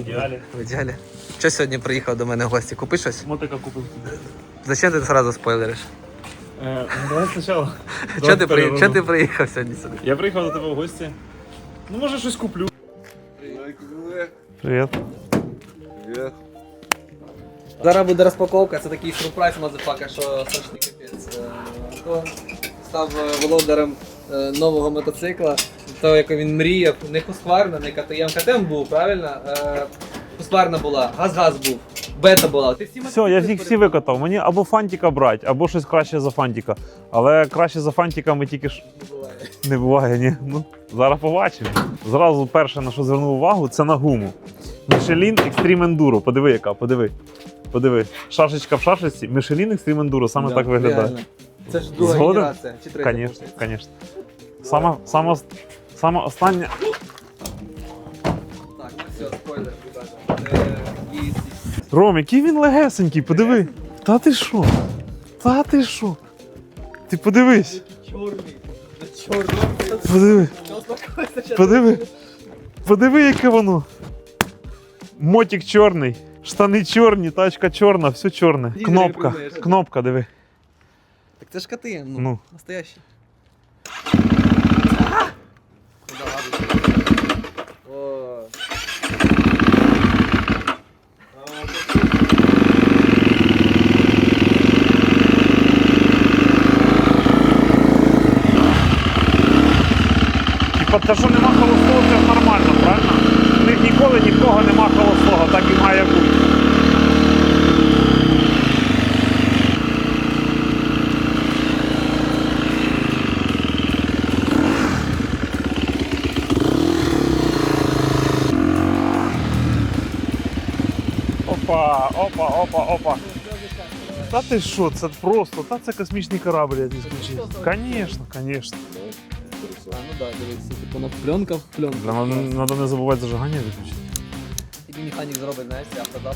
В ідеалі. В ідеалі. Що сьогодні приїхав до мене в гості? Купи щось? Мотика купив. Зачем ти одразу спойлериш? Е, ну, давай спочатку. Чого ти, при... Чого ти приїхав сьогодні сюди? Я приїхав до тебе в гості. Ну, може, щось куплю. Привіт. Привіт. Зараз буде розпаковка, це такий сюрприз мазефака, що страшний капець. Е, Антон став е, володарем е, нового мотоцикла. Того, як він мріяв, не Husqvarna, не КТМ. КТМ був, правильно? Е, Husqvarna була, газ-газ був, бета була. Ти всі Все, я їх всі викатав. Мені або фантіка брати, або щось краще за фантіка. Але краще за фантіка ми тільки ж не буває, ні. Ну, зараз побачимо. Зразу перше, на що звернув увагу, це на гуму. Michelin Extreme Enduro. Подиви, яка, подиви. Подиви. Шашечка в шашечці. Michelin Extreme Enduro саме так виглядає. Це ж друга Згоден? генерація. Чи третя? Звісно, звісно. Сама, сама, сама остання. Так, ну все, спойлер, ребята. Е, Ром, який він легесенький, подиви. Та ти що? Та ти що? Ти подивись. Чорний. Чорний. Подиви. Ну. Подиви. Подиви, яке воно. Мотик чорний, штани чорні, тачка чорна, все чорне. Кнопка. Кнопка, диви. Так це ж КТМ, ну, Ну. настоящий. О. Типа, те, що нема холостого, це нормально, правильно? В них ніколи нікого нема холостого, так і має бути. Опа, опа, опа, опа. Та ти що, це просто, та це космічний корабль, я не скучив. Звісно, звісно. А, ну да, дивись, типу на пленках, пленка. Треба не забувати зажигання виключити. Тобі механік зробить, знаєш, я продав.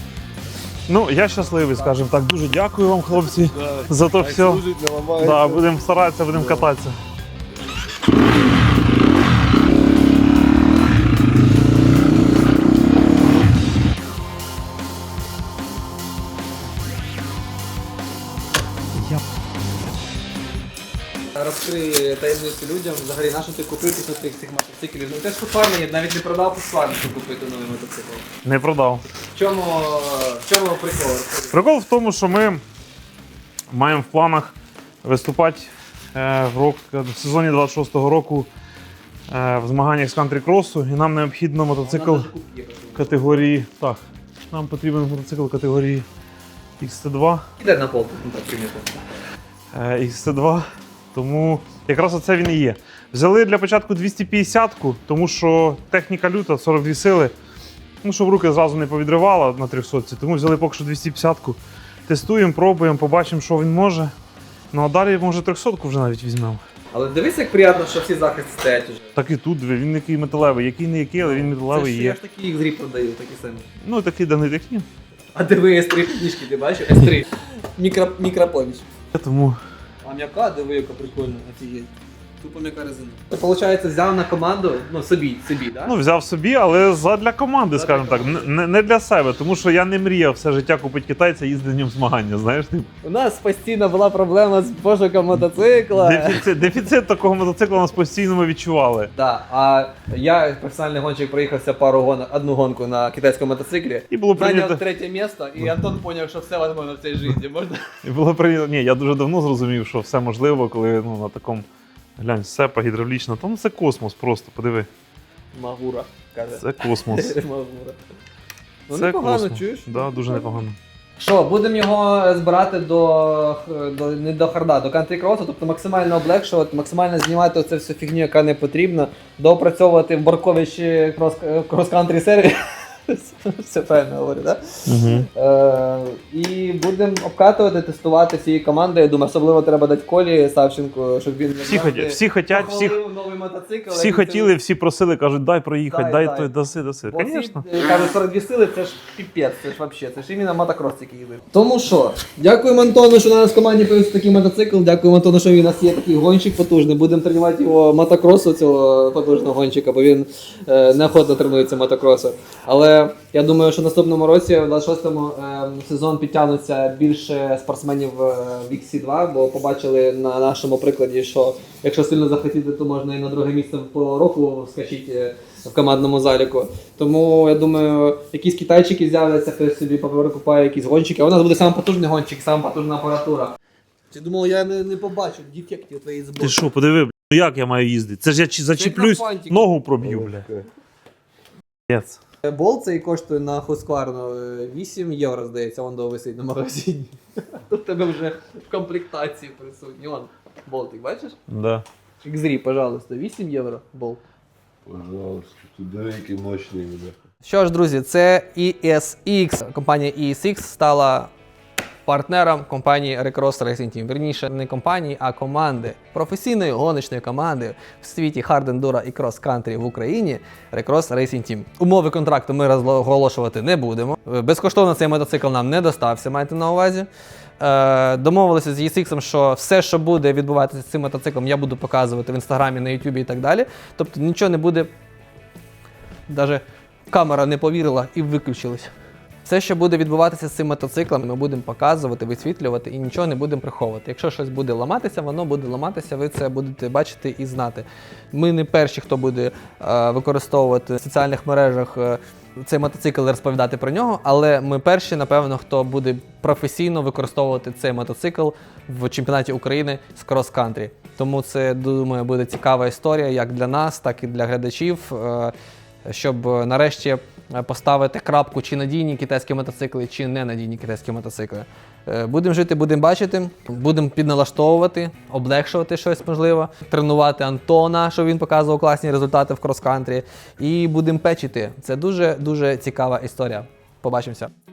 Ну, я щасливий, скажімо так. Дуже дякую вам, хлопці, за то все. Да, будемо старатися, будемо кататися. Розкрий таємницю людям, взагалі, на що ти купив після тих цих мотоциклів? Ну, ти ж є, навіть не продав Husqvarna, щоб купити новий мотоцикл. не продав. В чому, в чому прикол? Прикол в тому, що ми маємо в планах виступати е, в, рок, в сезоні 26-го року е, в змаганнях з кантрі-кросу, і нам необхідно мотоцикл категорії. Так, нам потрібен мотоцикл категорії XT2. Іде на пол, ну так примітно. е, XT2. Тому якраз оце він і є. Взяли для початку 250-ку, тому що техніка люта 42 сили. Ну, щоб руки зразу не повідривало на 300 тому взяли поки що 250-ку. Тестуємо, пробуємо, побачимо, що він може. Ну а далі, може, 300-ку вже навіть візьмемо. Але дивись, як приємно, що всі захисти стоять уже. Так і тут, диви, він який металевий, який не який, але він Це металевий ж я ж такі їх зрі продаю, такі самі. Ну, такий да не такий. А диви S3 книжки, ти бачив? S3. Мікро, мікроповіч. Тому м'яка, диви, яка прикольна, офігеть. Тупо м'яка резина. Ти, виходить, взяв на команду, ну собі, собі, да? ну, взяв собі, але задля команди, скажімо так, команди. не, не для себе, тому що я не мріяв все життя купити китайця і їздити на ньому змагання. Знаєш, типу. У нас постійно була проблема з пошуком мотоцикла. Дефіцит, дефіцит такого мотоцикла у нас постійно ми відчували. Да, а я, як професіональний гонщик, проїхався пару гонок, одну гонку на китайському мотоциклі. І було Зайняв прийнято. третє місце, і Антон зрозумів, що все можливо в цій житті. Можна? І було прийнято. Ні, я дуже давно зрозумів, що все можливо, коли ну, на такому глянь, сепа гідравлічна. Там це космос просто, подиви. Магура, каже. Це космос. Магура. Ну, Це непогано, космос. чуєш? Да, дуже непогано. Що, будемо його збирати до, до не до харда, до кантрі-кросу, тобто максимально облегшувати, максимально знімати оцю всю фігню, яка не потрібна, доопрацьовувати в Барковичі крос, крос-кантрі сервіс. Все правильно говорю, так? Е, і будемо обкатувати, тестувати всією командою. Я думаю, особливо треба дати Колі Савченко, щоб він Всі, хоті, всі хотять, всі, похвалив новий мотоцикл. всі як хотіли, це- всі просили, кажуть, дай проїхати, Дай, дай, дай. той, даси, даси. Бо Звісно. е, Кажуть, 42 сили це ж піпець, це ж вообще, це ж іменно мотокрос тільки їде. Тому що, дякуємо Антону, що на нас в команді появився такий мотоцикл. Дякуємо Антону, що він у нас є такий гонщик потужний. Будемо тренувати його мотокросу, цього потужного гонщика, бо він е, неохотно тренується мотокросу. Але я думаю, що в наступному році, в 26-му е, сезон підтягнуться більше спортсменів е, в XC2, бо побачили на нашому прикладі, що якщо сильно захотіти, то можна і на друге місце по року скачити в командному заліку. Тому я думаю, якісь китайчики з'являться, хтось собі перекупає якісь гонщики, а у нас буде саме потужний гонщик, саме потужна апаратура. Ти думав, я не, не побачу дефектів твоєї зборки. Ти що, подиви, бля, ну як я маю їздити? Це ж я чи- зачіплюсь, на фантик. ногу проб'ю, бля. Єц. Болт цей коштує на Husqvarna е, 8 євро, здається, он до висить на магазині. Тут в тебе вже в комплектації присутні. Он, болтик, бачиш? Да. Xri, пожалуйста, 8 євро болт. Пожалуйста, тут деякі мощні буде. Що ж, друзі, це ESX. Компанія ESX стала партнером компанії Recross Racing Team. Верніше, не компанії, а команди. Професійної гоночної команди в світі Hard Enduro і Cross Country в Україні Recross Racing Team. Умови контракту ми розголошувати не будемо. Е, Безкоштовно цей мотоцикл нам не достався, майте на увазі. Е, домовилися з ESX, що все, що буде відбуватися з цим мотоциклом, я буду показувати в інстаграмі, на Ютубі і так далі. Тобто нічого не буде Даже камера не повірила і виключилась. Все, що буде відбуватися з цим мотоциклом, ми будемо показувати, висвітлювати і нічого не будемо приховувати. Якщо щось буде ламатися, воно буде ламатися, ви це будете бачити і знати. Ми не перші, хто буде е, використовувати в соціальних мережах е, цей мотоцикл і розповідати про нього, але ми перші, напевно, хто буде професійно використовувати цей мотоцикл в чемпіонаті України з крос-кантрі. Тому це, думаю, буде цікава історія як для нас, так і для глядачів. Щоб е, нарешті е, поставити крапку чи надійні китайські мотоцикли, чи ненадійні китайські мотоцикли. Е, Будемо жити, будемо бачити, будемо підналаштовувати, облегшувати щось можливо, тренувати Антона, щоб він показував класні результати в крос-кантрі, і будемо печити. Це дуже дуже цікава історія. Побачимося.